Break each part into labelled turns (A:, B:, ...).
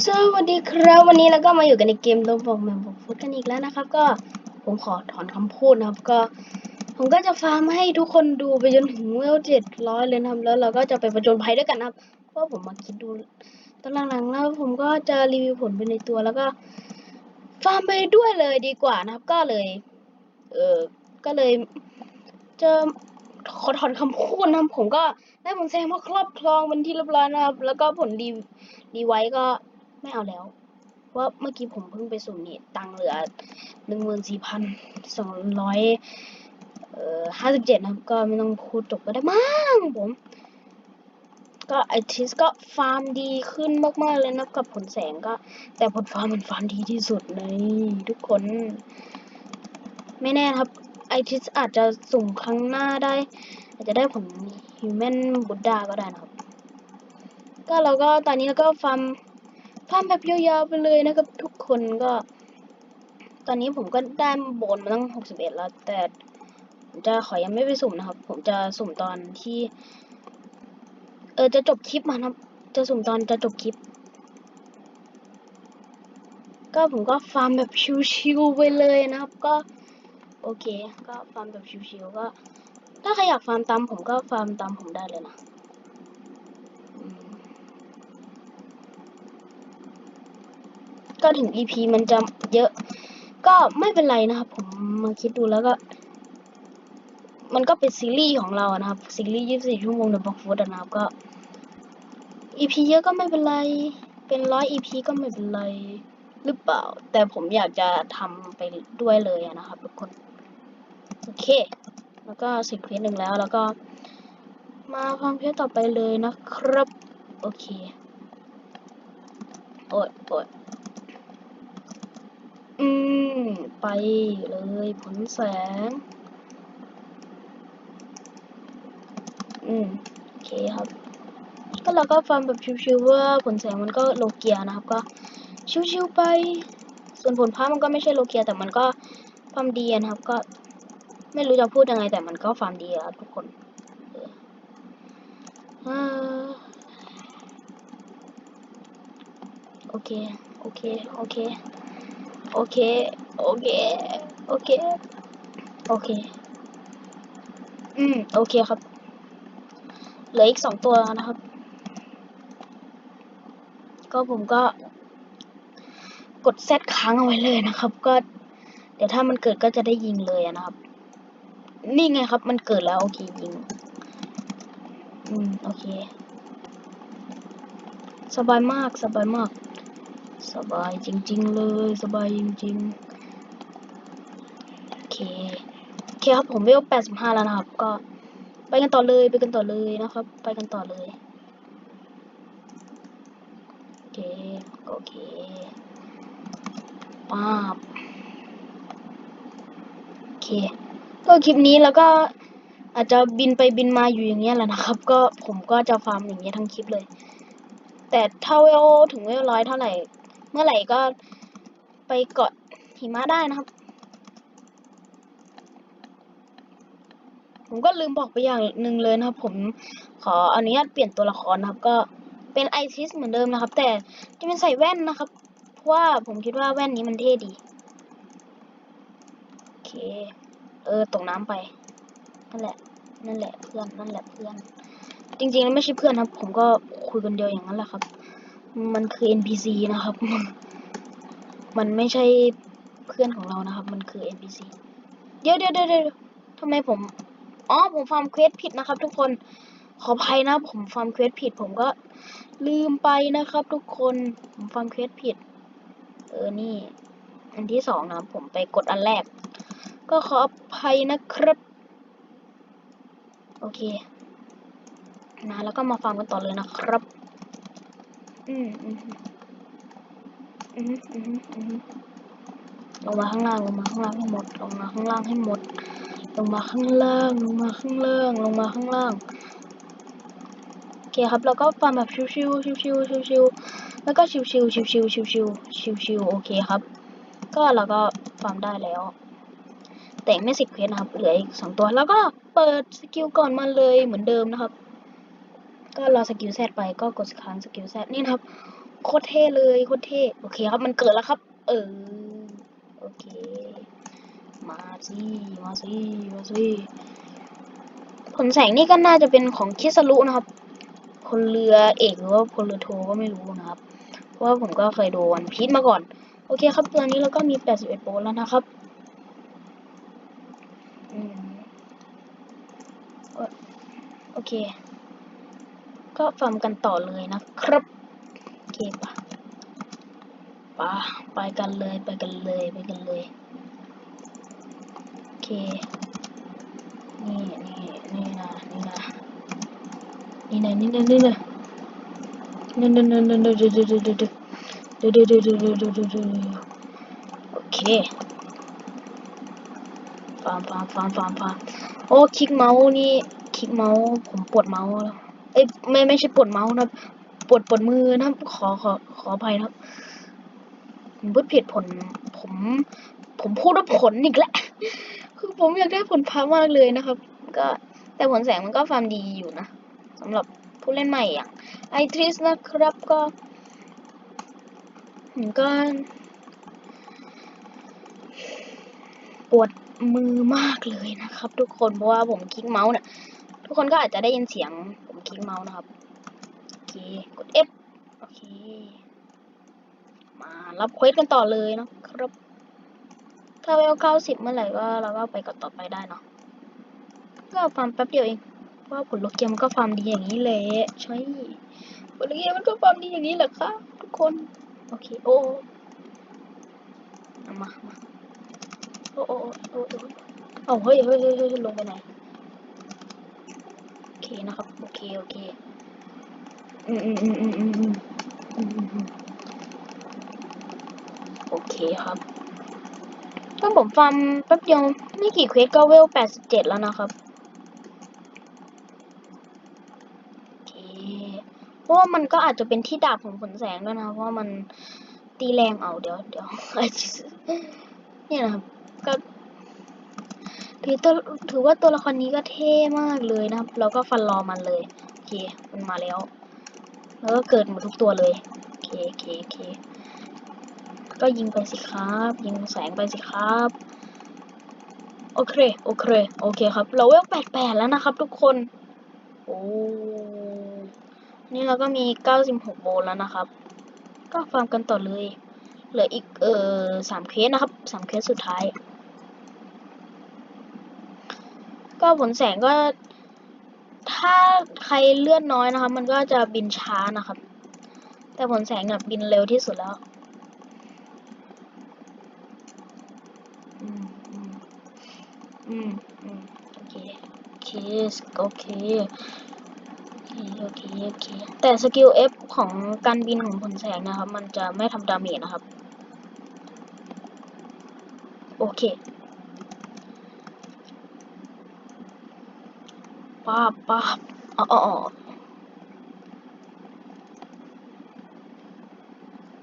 A: สวัสดีครับวันนี้เราก็มาอยู่กันในเกมโรบอกแมวบอกฟุตกันอีกแล้วนะครับ ก็ผมขอถอนคำพูดนะครับ ก็ ผมก็จะฟาร์มให้ทุกคนดูไปจนถึงเวลเจ็ดร้อยเลยนะครับ แล้วเราก็จะไปประจนภัยด้วยกันนะครับเพราะผมมาคิดดูตอนหลังๆแล้วผมก็จะรีวิวผลไปในตัวแล้วก็ฟาร์มไปด้วยเลยดีกว่านะครับ ก็เลย เออก็เลยจะขอถอนคำพูดนะครับผมก็ได้ผลแซงมาครอบครองเป็นที่เรียบร้อยนะครับ แล้วก็ผลดีดีไว้ก็ ไม่เอาแล้ว ว่าเมื่อกี้ผมเพิ่งไปสุ่มนี่ตังค์เหลือหนึ่งหมื่นสี่พันสองร้อยเอ่อห้าสิบเจ็ดนะครับ ก็ไม่ต้องพูดจบก็ได้มั้งผม ก็ไอทิสก็ฟาร์มดีขึ้นมากๆเลยนะกับผลแสงก็ แต่ผลฟาร์มมันฟาร์มดีที่สุดในทุกคน ไม่แน่ครับไอทิสอาจจะสุ่มครั้งหน้าได้ อาจจะได้ผลฮิวแมนบุดดาก็ได้นะครับ ก็เราก็ตอนนี้เราก็ฟาร์ม ฟาร์มแบบยาวๆไปเลยนะครับ ทุกคนก็ ตอนนี้ผมก็ได้โบนมาตั้งหกสิบเอ็ดแล้ว แต่จะขอยังไม่ไปสุ่มนะครับ ผมจะสุ่มตอนที่ เออจะจบคลิปมานะครับ จะสุ่มตอนจะจบคลิป ก็ผมก็ฟาร์มแบบชิวๆไปเลยนะครับ ก็โอเค ก็ฟาร์มแบบชิวๆก็ ถ้าใครอยากฟาร์มตามผมก็ฟาร์มตามผมได้เลยนะอืม ก็ถึง EP มันจะเยอะ ก็ไม่เป็นไรนะครับ ผมมาคิดดูแล้วก็ มันก็เป็นซีรีส์ของเราอะนะครับ ซีรีส์24 ชั่วโมงในบล็อกฟูดนะครับก็ EP เยอะก็ไม่เป็นไร เป็นร้อย EP ก็ไม่เป็นไร หรือเปล่า แต่ผมอยากจะทำไปด้วยเลยนะครับทุกคน โอเค แล้วก็สิบเพจหนึ่งแล้วแล้วก็มาฟังเพจต่อไปเลยนะครับ โอเค โอ้ยโอ้ย อืม ไปเลยผลแสง อืม โอเคครับ ก็เราก็ฟังแบบชิวๆว่าผลแสงมันก็โลเกียนะครับ ก็ชิวๆไป ส่วนผลพ้ามันก็ไม่ใช่โลเกียแต่มันก็ฟาร์มดีนะครับ ก็ไม่รู้จะพูดยังไงแต่มันก็ฟาร์มดีครับทุกคนโอเค โอเค โอเค โอเค โอเค โอเค โอเค อืม โอเคครับ เหลืออีกสองตัวนะครับ ก็ผมก็ กดเซตค้างเอาไว้เลยนะครับ ก็ เดี๋ยวถ้ามันเกิดก็จะได้ยิงเลยอะนะครับ นี่ไงครับ มันเกิดแล้ว โอเคยิง อืม โอเค สบายมาก สบายมาก สบายจริง ๆ เลย สบายจริง ๆ โอเค โอ เคครับผมเวลแปดสิบห้าแล้วนะครับ ก็ไปกันต่อเลยไปกันต่อเลยนะครับ ไปกันต่อเลยโอเคโอเคป้าบโอเค ก็คลิปนี้แล้วก็อาจจะบินไปบินมาอยู่อย่างเงี้ยแหละนะครับ ก็ผมก็จะฟาร์มอย่างเงี้ยทั้งคลิปเลย แต่ถ้าเวลถึงเวลร้อยเท่าไหร่ เมื่อไหร่ก็ไปเกาะหิมะได้นะครับ ผมก็ลืมบอกไปอย่างหนึ่งเลยนะครับ ผมขออนุญาตเปลี่ยนตัวละครนะครับ ก็เป็นไอซิสเหมือนเดิมนะครับ แต่จะเป็นใส่แว่นนะครับ เพราะว่าผมคิดว่าแว่นนี้มันเท่ดีโอเค เออตกน้ำไปนั่นแหละ นั่นแหละเพื่อนนั่นแหละเพื่อน จริงๆแล้วไม่ใช่เพื่อนครับ ผมก็คุยคนเดียวอย่างนั้นแหละครับ มันคือ NPC นะครับ มันไม่ใช่เพื่อนของเรานะครับ มันคือ NPC เดี๋ยวเดี๋ยวเดี๋ยวเดี๋ยวทำไมผม อ๋อผมฟาร์มเควสผิดนะครับ ทุกคน ขออภัยนะผมฟาร์มเควสผิด ผมก็ลืมไปนะครับ ทุกคน ผมฟาร์มเควสผิด เออ นี่ อันที่สองนะ ผมไปกดอันแรก ก็ขออภัยนะครับ โอเค นะ แล้วก็มาฟาร์มกันต่อเลยนะครับ อืมอืมอืมอืมอืมลงมาข้างล่างลงมาข้างล่างให้หมด ลงมาข้างล่างให้หมด ลงมาข้างล่าง ลงมาข้างล่าง ลงมาข้างล่าง โอเคครับแล้วก็ฟาร์มแบบชิวๆ ชิวๆ ชิวๆ แล้วก็ชิวๆ ชิวๆ ชิวๆ ชิวๆชิวๆโอเคครับ ก็เราก็ฟาร์มได้แล้ว แต่งไม่สิบเพชรนะครับ เหลืออีกสองตัว แล้วก็เปิดสกิลก่อนมาเลยเหมือนเดิมนะครับ ก็รอสกิลแซดไป ก็กดค้างสกิลแซดนี่นะครับ โคตรเท่เลย โคตรเท่ โอเคครับ มันเกิดแล้วครับ เออ โอเค มาสิมาสิมาสิผลแสงนี่ก็น่าจะเป็นของคิสรุนะครับพลเรือเอกหรือว่าพลเรือโทก็ไม่รู้นะครับ เพราะว่าผมก็เคยโดนพีชมาก่อน โอเคครับตอนนี้เราก็มี 81โปรแล้วนะครับอโอเค ก็ฟาร์มกันต่อเลยนะครับ โอเคปะปะไปกันเลยไปกันเลยไปกันเลย เค นี่นี่นี่นะนี่นะนี่นะนี่นะนี่นะนี่นะนี่นะนี่ดูดูดูดูดูดูดูดูดูดูดูดูโอเคฟาร์มฟาร์มฟาร์มฟาร์มฟาร์มโอ้คลิกเมาส์นี่คลิกเมาส์ผมปวดเมาส์แล้วเอ้ยไม่ไม่ใช่ปวดเมาส์นะปวดปวดมือนะขอขอขออภัยนะครับผมพูดผิดผลผม ผมพูดว่าผลอีกแล้ว คือผมอยากได้ผลพามากเลยนะครับ ก็แต่ผลแสงมันก็ฟาร์มดีอยู่นะสำหรับผู้เล่นใหม่อย่างไอทริสนะครับก็ผมก็ปวดมือมากเลยนะครับ ทุกคนเพราะว่าผมคลิกเมาส์เนี่ยทุกคนก็อาจจะได้ยินเสียงผมคลิกเมาส์นะครับโอเคกด F โอเค มารับเควสกันต่อเลยนะครับ ถ้าเวลเก้าสิบเมื่อไหร่ก็เราก็ไปกดต่อไปได้เนาะก็ฟาร์มแป๊บเดียวเองว่าผลลกเกมมันก็ฟาร์มดีอย่างนี้เลยใช่ผลลกเกมมันก็ฟาร์มดีอย่างนี้แหละครับทุกคนโอเคโอ้มามาโอ้โอ้โอ้โอ้เอาเฮ้ยเฮ้ยเฮ้ยลงไปไหนโอเคนะครับโอเคโอเคอืมอืมอืมอืมอืมอืมโอเคครับ ถ้าผมฟาร์มแป๊บเดียวไม่กี่เควสก็เวลแปดสิบเจ็ดแล้วนะครับเพราะว่ามันก็อาจจะเป็นที่ดาบของผลแสงด้วยนะ เพราะมันตีแรงเอาเดี๋ยวเดี๋ยวเนี่ยนะครับก็ถือตัวถือว่าตัวละครนี้ก็เท่มากเลยนะครับ เราก็ฟันรอมันเลย โอเค มันมาแล้ว แล้วก็เกิดหมดทุกตัวเลย โอเคโอเคโอเค ก็ยิงไปสิครับ ยิงแสงไปสิครับ โอเค โอเค โอเคครับ เราเวลแปดแปดแล้วนะครับทุกคน โอ้นี่เราก็มีเก้าสิบหกโบนแล้วนะครับ ก็ฟาร์มกันต่อเลย เหลืออีกเออสามเคสนะครับสามเคสสุดท้าย ก็ผลแสงก็ถ้าใครเลื่อนน้อยนะครับ มันก็จะบินช้านะครับ แต่ผลแสงเนี่ยบินเร็วที่สุดแล้ว อืมอืมอืมอืมโอเคโอเคโอเคโอเคโอเคแต่สกิล F ของการบินของผลแสงนะครับ มันจะไม่ทำดาเมจนะครับ โอเคป้าป้าอ๋ออ๋ออ๋อ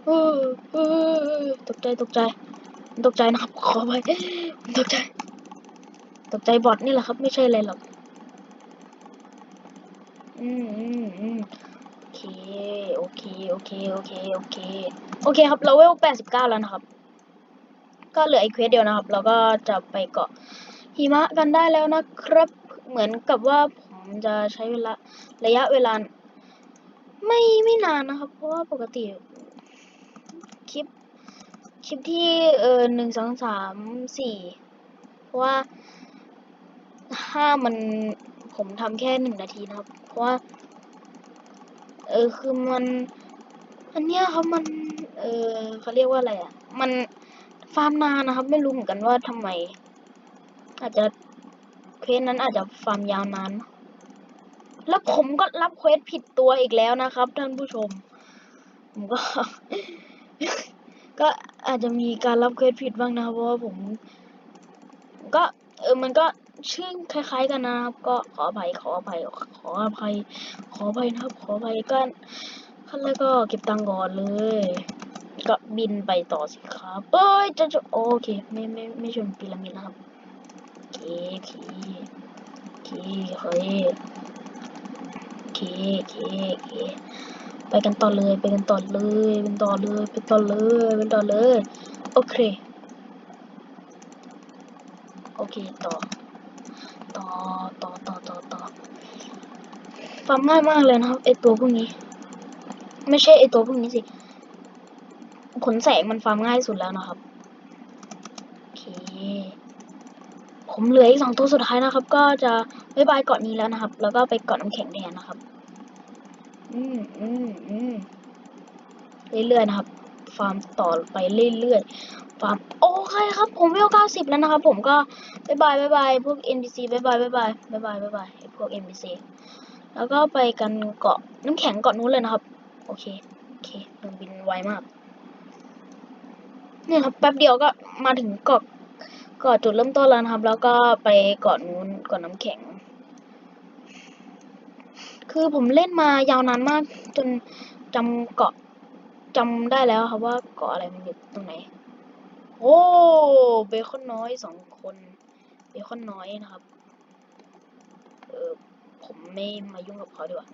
A: เออเออตกใจตกใจ ตกใจนะครับ ขอไปตกใจ ตกใจบอทนี่แหละครับ ไม่ใช่อะไรหรอก อืมอืมอืมโอเค โอเค โอเค โอเค โอเค โอเคครับ เราเวลแปดสิบเก้าแล้วนะครับ ก็เหลืออีกเควสเดียวนะครับ เราก็จะไปเกาะหิมะกันได้แล้วนะครับ เหมือนกับว่าผมจะใช้เวลาระยะเวลา ไม่ไม่นานนะครับ เพราะว่าปกติคลิป ลิปที่เออหนึ่งสองสามสี่เพราะว่าห้ามันผมทำแค่หนึ่งนาทีนะครับ เพราะว่า เออคือมัน อันเนี้ยครับมัน เออเขาเรียกว่าอะไรอะ มันฟาร์มนานนะครับ ไม่รู้เหมือนกันว่าทำไม อาจจะเควสนั้นอาจจะฟาร์มยาวนานแล้วผมก็รับเควสผิดตัวอีกแล้วนะครับ ท่านผู้ชม ผมก็ ก็ อาจจะมีการรับเควสผิดบ้างนะครับเพราะว่าผม ก็เออมันก็ชื่อคล้าย ๆ กันนะครับ ก็ขออภัยขออภัยขออภัย ขออภัยนะครับ ขออภัยก็ขั้นแรกก็เก็บตังค์ก่อนเลย ก็บินไปต่อสิครับเอ้ยจะจะโอเคไม่ไม่ไม่ชนพีระมิดนะครับโอเคโอเคโอเคโอเคโอเคโอเค ไปกันต่อเลย ไปกันต่อเลยไปกันต่อเลยไปต่อเลยไปต่อเลย โอเค โอเค ต่อ ต่อ ต่อ ต่อ ต่อ ต่อฟาร์มง่ายมากเลยนะครับไอตัวพวกนี้ ไม่ใช่ไอตัวพวกนี้สิ ขนแสงมันฟาร์มง่ายสุดแล้วนะครับ โอเค ผมเหลืออีกสองตัวสุดท้ายนะครับ ก็จะบายบายเกาะนี้แล้วนะครับ แล้วก็ไปเกาะน้ำแข็งแทนนะครับ อืมอืมอืมเรื่อยๆนะครับ ฟาร์มต่อไปเรื่อยๆ ฟาร์มโอเคครับ ผมเวลเก้าสิบแล้วนะครับ ผมก็บายบายบายบายพวก NPC บ๊ายบายบายบายบายบายบายบายไอ้พวก NPC แล้วก็ไปกันเกาะน้ำแข็งเกาะนู้นเลยนะครับ โอเค โอเคเครื่องบินไวมาก เนี่ยครับ แป๊บเดียวก็มาถึงเกาะเกาะจุดเริ่มต้นแล้วนะครับ แล้วก็ไปเกาะนู้นเกาะน้ำแข็ง คือผมเล่นมายาวนานมาก จนจำเกาะจำได้แล้วครับว่าเกาะอะไรมันอยู่ตรงไหน โอ้เบคอนน้อยสองคนเบคอนน้อยนะครับ เออผมไม่มายุ่งกับเขาดีกว่า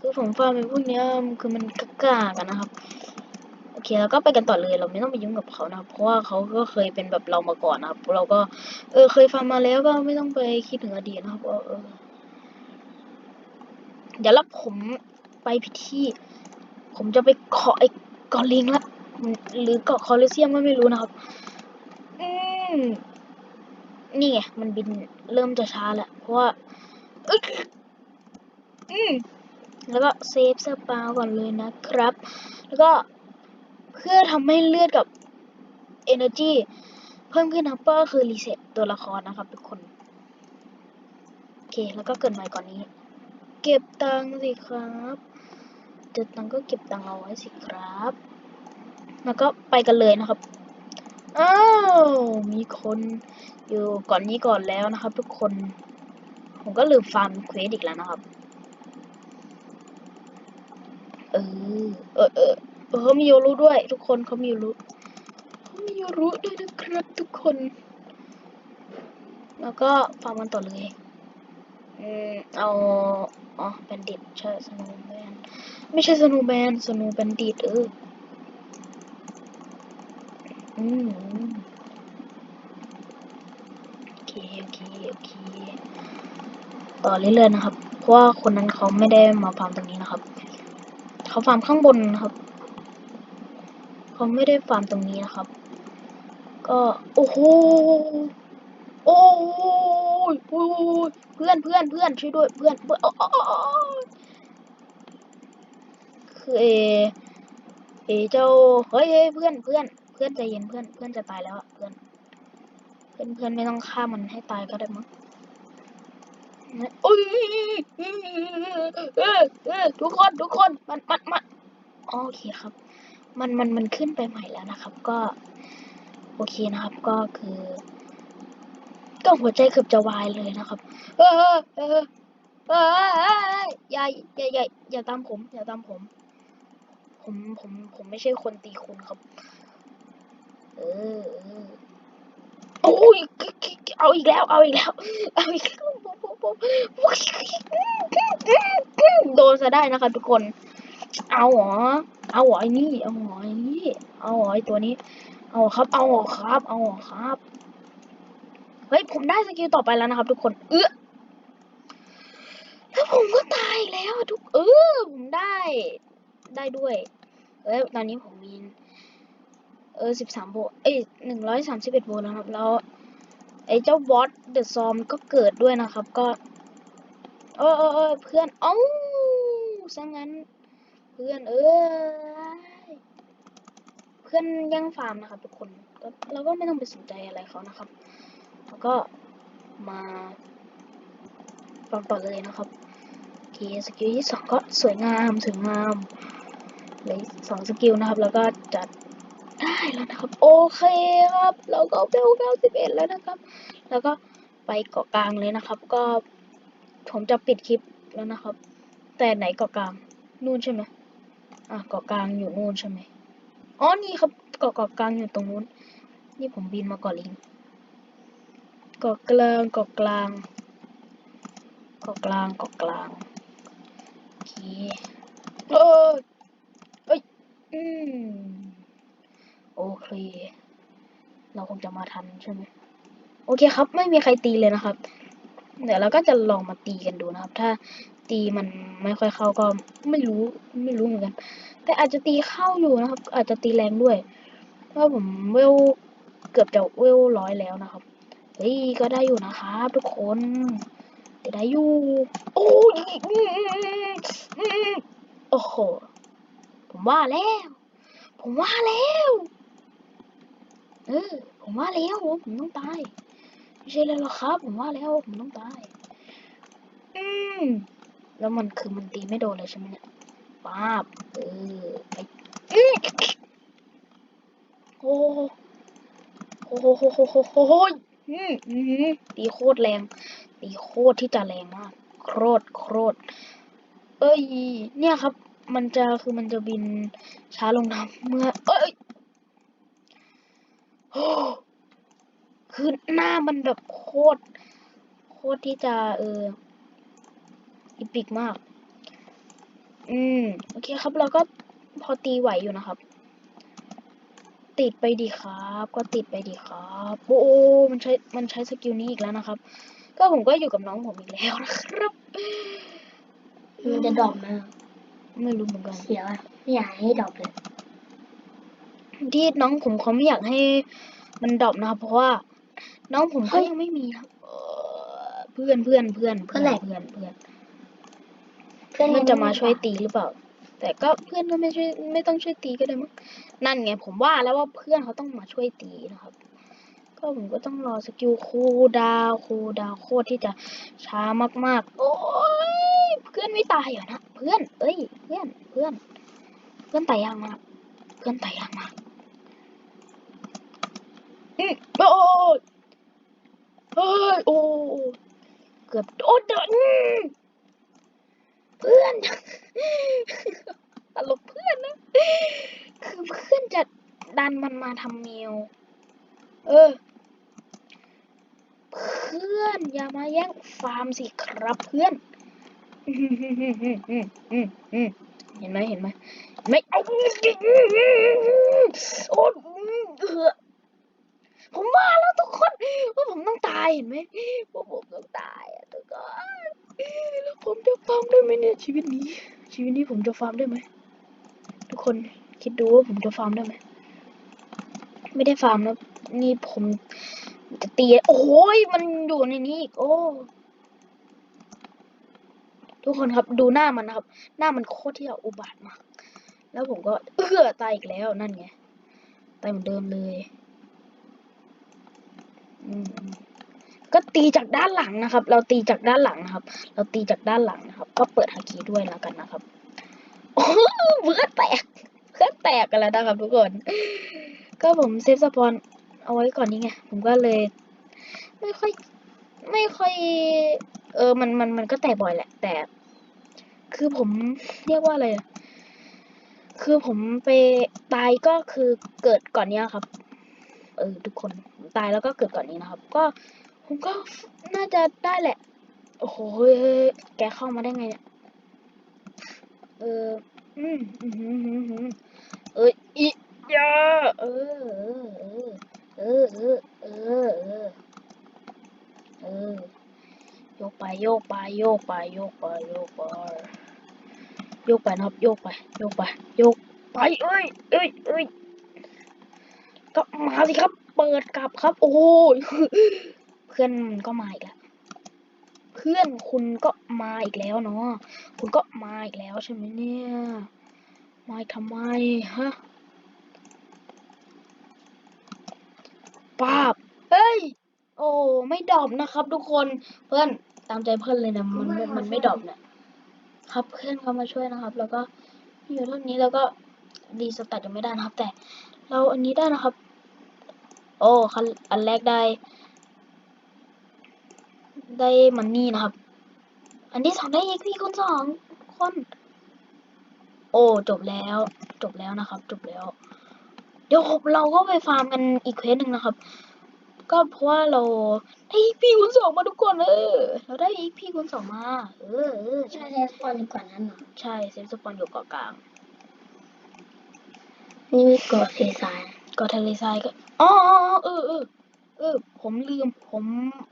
A: คือผมฟังเป็นพวกเนี้ยคือมันกล้ากันนะครับ โอเคแล้วก็ไปกันต่อเลยเราไม่ต้องไปยุ่งกับเขานะครับ เพราะว่าเขาก็เคยเป็นแบบเรามาก่อนนะครับ เราก็ เออเคยฟังมาแล้วก็ไม่ต้องไปคิดถึงอดีตนะครับว่าเออ เดี๋ยวแล้วผมไปผิดที่ ผมจะไปเกาะไอ้เกาะลิงละหรือเกาะคอลเซียมก็ไม่รู้นะครับ อืมนี่ไงมันบินเริ่มจะช้าแล้วเพราะว่าอืมแล้วก็เซฟสปลาก่อนเลยนะครับ แล้วก็เพื่อทำให้เลือดกับ energy เพิ่มขึ้นนะครับก็คือรีเซ็ตตัวละครนะครับทุกคน โอเค แล้วก็เกินใหม่ก่อนนี้ เก็บตังค์สิครับเจอตังค์ก็เก็บตังค์เอาไว้สิครับ แล้วก็ไปกันเลยนะครับ อ้าว มีคนอยู่ก่อนนี้ก่อนแล้วนะครับ ทุกคน ผมก็ลืมฟาร์มเควสอีกแล้วนะครับ เออ เออเออเขามีโยรุด้วย ทุกคนเขามีโยรุเขามีโยรุด้วยนะครับ ทุกคน แล้วก็ฟาร์มกันต่อเลย อืมเอาอ๋อแบนดิตใช่สโนว์แมนไม่ใช่สโนว์แมนสโนว์แบนดิตเอออืมอืมโอเคโอเคโอเคต่อเรื่อยๆนะครับ เพราะว่าคนนั้นเขาไม่ได้มาฟาร์มตรงนี้นะครับเขาฟาร์มข้างบนนะครับเขาไม่ได้ฟาร์มตรงนี้นะครับ ก็โอ้โหโอ้ ยโอ้ยเพื่อนเพื่อนเพื่อนช่วยด้วยเพื่อนเพื่อนอ๋ออ๋ออ๋อคือเอเอเจ้าเฮ้ยเพื่อนเพื่อนเพื่อนใจเย็นเพื่อนเพื่อนจะตายแล้วอะเพื่อนเพื่อนเพื่อนไม่ต้องฆ่ามันให้ตายก็ได้มั้งโอ้ยเออเออทุกคนทุกคนมันมันมันโอเคครับ มันมันมันขึ้นไปใหม่แล้วนะครับ ก็ โอเคนะครับก็คือ ก็หัวใจเกือบจะวายเลยนะครับเออเออเออเอออย่าอย่าอย่าอย่าตามผมอย่าตามผม ผมผมผมไม่ใช่คนตีคุณครับ เออเออโอ้ยเอาอีกแล้ว เอาอีกแล้วเอาอีกแล้วโดนซะได้นะครับทุกคน เอาหรอเอาหรอไอ้นี่ เอาหรอไอ้นี่ เอาหรอไอ้ตัวนี้ เอาครับ เอาหรอครับ เอาหรอครับ เฮ้ยผมได้สกิลต่อไปแล้วนะครับ ทุกคน เอื้อแล้วผมก็ตายแล้วทุก เออผมได้ ได้ด้วย เอ้ยตอนนี้ผมมีเออสิบสามโบเอ้ยหนึ่งร้อยสามสิบเอ็ดโบนะครับ แล้วไอ้เจ้าบอสเดอะซอมก็เกิดด้วยนะครับ ก็เออเออเอเพื่อนเอ้าซะงั้น เพื่อนเอ้ยเพื่อนย่งฟาร์มนะครับ ทุกคนก็เราก็ไม่ต้องไปสนใจอะไรเขานะครับ แล้วก็มาฟังต่อเลยนะครับโอเคสกิลที่สองก็สวยงามสวยงามเลยสองสกิลนะครับ แล้วก็จัดได้แล้วนะครับ โอเคครับ เราก็เบลเก้าสิบเอ็ดแล้วนะครับ แล้วก็ไปเกาะกลางเลยนะครับ ก็ผมจะปิดคลิปแล้วนะครับ แต่ไหนเกาะกลางนู่นใช่ไหมอะเกาะกลางอยู่นู่นใช่ไหมอ๋อนี่ครับเกาะเกาะกลางอยู่ตรงนู้น นี่ผมบินมาเกาะลิง เกาะกลางเกาะกลางเกาะกลางเกาะกลางเออเอ้ยอืมโอเค เราคงจะมาทันใช่ไหมโอเคครับ ไม่มีใครตีเลยนะครับ เดี๋ยวเราก็จะลองมาตีกันดูนะครับ ถ้าตีมันไม่ค่อยเข้าก็ไม่รู้ไม่รู้เหมือนกัน แต่อาจจะตีเข้าอยู่นะครับ อาจจะตีแรงด้วย เพราะผมเวลเกือบจะเวลร้อยแล้วนะครับ เฮ้ยก็ได้อยู่นะครับทุกคนเดี๋ยวได้อยู่ โอ้ยอืมอืมอืมโอ้โห ผมว่าแล้ว ผมว่าแล้ว เออ ผมว่าแล้วผมต้องตาย ไม่ใช่เลยหรอครับ ผมว่าแล้วผมต้องตาย อืม แล้วมันคือมันตีไม่โดนเลยใช่ไหมเนี่ยป้าบเออไปโอ้โหโอ้โหโอ้โหโอ้โห ตีโคตรแรง ตีโคตรที่จะแรงมาก โคตรโคตรเอ้ย เนี่ยครับ มันจะคือมันจะบินช้าลงนะเมื่อ เอ้ยโอ้คือหน้ามันแบบโคตร โคตรที่จะเอออีปิกมาก อืม โอเคครับ เราก็พอตีไหวอยู่นะครับ ติดไปดีครับ ก็ติดไปดีครับโอ้โอ้ มันใช้ มันใช้สกิลนี้อีกแล้วนะครับ ก็ผมก็อยู่กับน้องผมอีกแล้วนะครับ
B: มันจะดรอปนะ
A: ไม่รู้เหมือนกัน
B: เสียไม่อยากให้ดรอปเลย
A: ที่น้องผมเขาไม่อยากให้มันดรอปนะครับ เพราะว่า น้องผมเขายังไม่มีครับเอ่อเพื่อนเพื่อนเพื่อนเพื่อนเพื่อนเพื่อน
B: เพื่อน
A: เพื่อนจะมาช่วยตีหรือเปล่า แต่ก็เพื่อนก็ไม่ช่วยไม่ต้องช่วยตีก็ได้มั้ง นั่นไงผมว่าแล้วว่าเพื่อนเขาต้องมาช่วยตีนะครับ ก็ผมก็ต้องรอสกิลคูดาวคูดาวโคตรที่จะช้ามากๆ โอ้ยเพื่อนไม่ตายเหรอนะเพื่อนเอ้ยเพื่อนเพื่อน เพื่อนตายยากมากเพื่อนตายยากมากอืมโอ้ยเฮ้ยโอ้ยเกือบโดนโดนอืมเพื่อนตลกเพื่อนนะ คือเพื่อนจะดันมันมาทำเมล เออ เพื่อนอย่ามาแย่งฟาร์มสิครับเพื่อน เห็นไหมเห็นไหมไม่เอาโอ้เออผมว่าแล้วทุกคนว่าผมต้องตายเห็นไหมว่าผมต้องตายอะทุกคนแล้วผมจะฟาร์มได้ไหมเนี่ยชีวิตนี้ ชีวิตนี้ผมจะฟาร์มได้ไหมทุกคน คิดดูว่าผมจะฟาร์มได้ไหมไม่ได้ฟาร์มนะนี่ผมจะตี โอ้ยมันอยู่ในนี้อีก โอ้ทุกคนครับดูหน้ามันนะครับ หน้ามันโคตรที่จะอุบาทมาก แล้วผมก็เอื้อตายอีกแล้วนั่นไงตายเหมือนเดิมเลยอืมก็ตีจากด้านหลังนะครับ เราตีจากด้านหลังนะครับ เราตีจากด้านหลังนะครับ ก็เปิดฮาคีด้วยแล้วกันนะครับ โอ้เพื่อแตก เพื่อนแตกกันแล้วนะครับทุกคน ก็ผมเซฟสปอนเอาไว้ก่อนนี้ไง ผมก็เลย ไม่ค่อย ไม่ค่อย เออ มัน มัน มันก็แตกบ่อยแหละ แต่ คือผมเรียกว่าอะไรอะคือผมไปตายก็คือเกิดก่อนเนี้ยครับ เออ ทุกคนผมตายแล้วก็เกิดก่อนนี้นะครับ ก็ผมก็น่าจะได้แหละ โอ้โหเฮ้ยแกเข้ามาได้ไงเนี่ย เออ อืมอืมอืมอืม เอ้ยอียาเออเออเออเออเออเออเออโยกไปโยกไปโยกไปโยกไปโยกไปโยกไปนะครับโยกไปโยกไปโยกไปเอ้ยเอ้ยเอ้ยก็มาสิครับ เปิดกลับครับ โอ้ยเพื่อนก็มาอีกแล้วเพื่อนคุณก็มาอีกแล้วเนาะคุณก็มาอีกแล้วใช่ไหมเนี่ย มาอีกทำไมฮะป้าบเฮ้ย โอ้ไม่ดอปนะครับ ทุกคนเพื่อนตามใจเพื่อนเลยนะมันมันไม่ดอปเนี่ยครับเพื่อนเขามาช่วยนะครับ แล้วก็อยู่เท่านี้แล้วก็ดีสตัดยังไม่ได้นะครับ แต่ เราอันนี้ได้นะครับ โอ้คันอันแรกได้ ได้มันนี่นะครับ อันที่สองได้เอ็กพีคนสองคน โอ้จบแล้ว จบแล้วนะครับ จบแล้ว เดี๋ยวเราก็ไปฟาร์มกันอีกเควสหนึ่งนะครับ ก็เพราะว่าเราได้ EP คูณสองมาทุกคนเออเราได้ EP คูณสองมา เออเออ
B: ใช่
A: ใช่
B: เทสปอนดีกว่านั้นเหรอ
A: ใช่เซฟสปอนอยู่เกาะกลาง
B: นี่มีเกาะเซซาย
A: เกาะทะเลทรายก็อ๋ออ๋ออ๋อเออเออ เออ ผมลืม ผม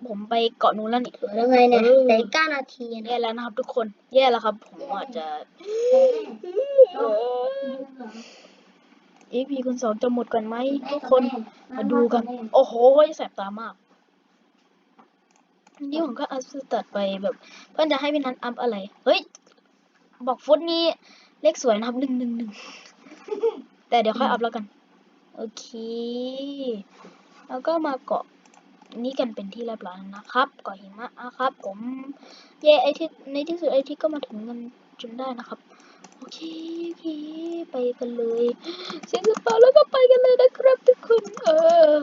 A: ผมไปเกาะนู้นแล้วนี่
B: เหลือแล้วไงเนี่ย
A: เออ
B: เหลืออกเก้านาทีนะ
A: แย่แล้วนะครับ ทุกคน แย่แล้วครับ ผมอาจจะ EP คูณสองจะหมดก่อนไหมทุกคนมาดูกัน โอ้โหแสบตามากนี่ผมก็อัพสตัดไปแบบ เพื่อนจะให้พี่นันอัพอะไร เฮ้ย บอกฟุตนี้เลขสวยนะครับหนึ่งหนึ่งหนึ่งแต่เดี๋ยวค่อยอัพแล้วกัน โอเค แล้วก็มาเกาะนี้กันเป็นที่เรียบร้อยแล้วนะครับเกาะหิมะนะครับ ผมเย่ไอที่ในที่สุดไอที่ก็มาถึงกันจนได้นะครับโอเคโอเคไปกันเลยเสียงสปาแล้วก็ไปกันเลยนะครับทุกคนเออ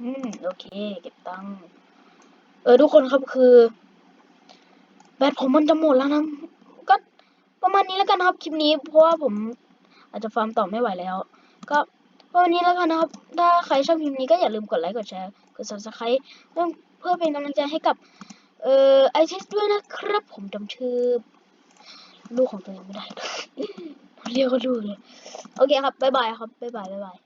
A: อืมโอเค เก็บตังค์เออทุกคนครับคือแบตผมมันจะหมดแล้วนะก็ประมาณนี้แล้วกันครับคลิปนี้เพราะว่าผมอาจจะฟาร์มต่อไม่ไหวแล้ว ก็ ประมาณนี้แล้วกันนะครับ ถ้าใครชอบคลิปนี้ก็อย่าลืมกดไลค์ กดแชร์ กด subscribe เพื่อเพื่อเป็นกำลังใจให้กับ เอ่อไอเทสด้วยนะครับ ผมจำชื่อลูกของตัวเองไม่ได้ เรียกก็ลูกเลย โอเคครับ บ๊ายบายครับ บ๊ายบาย บ๊ายบาย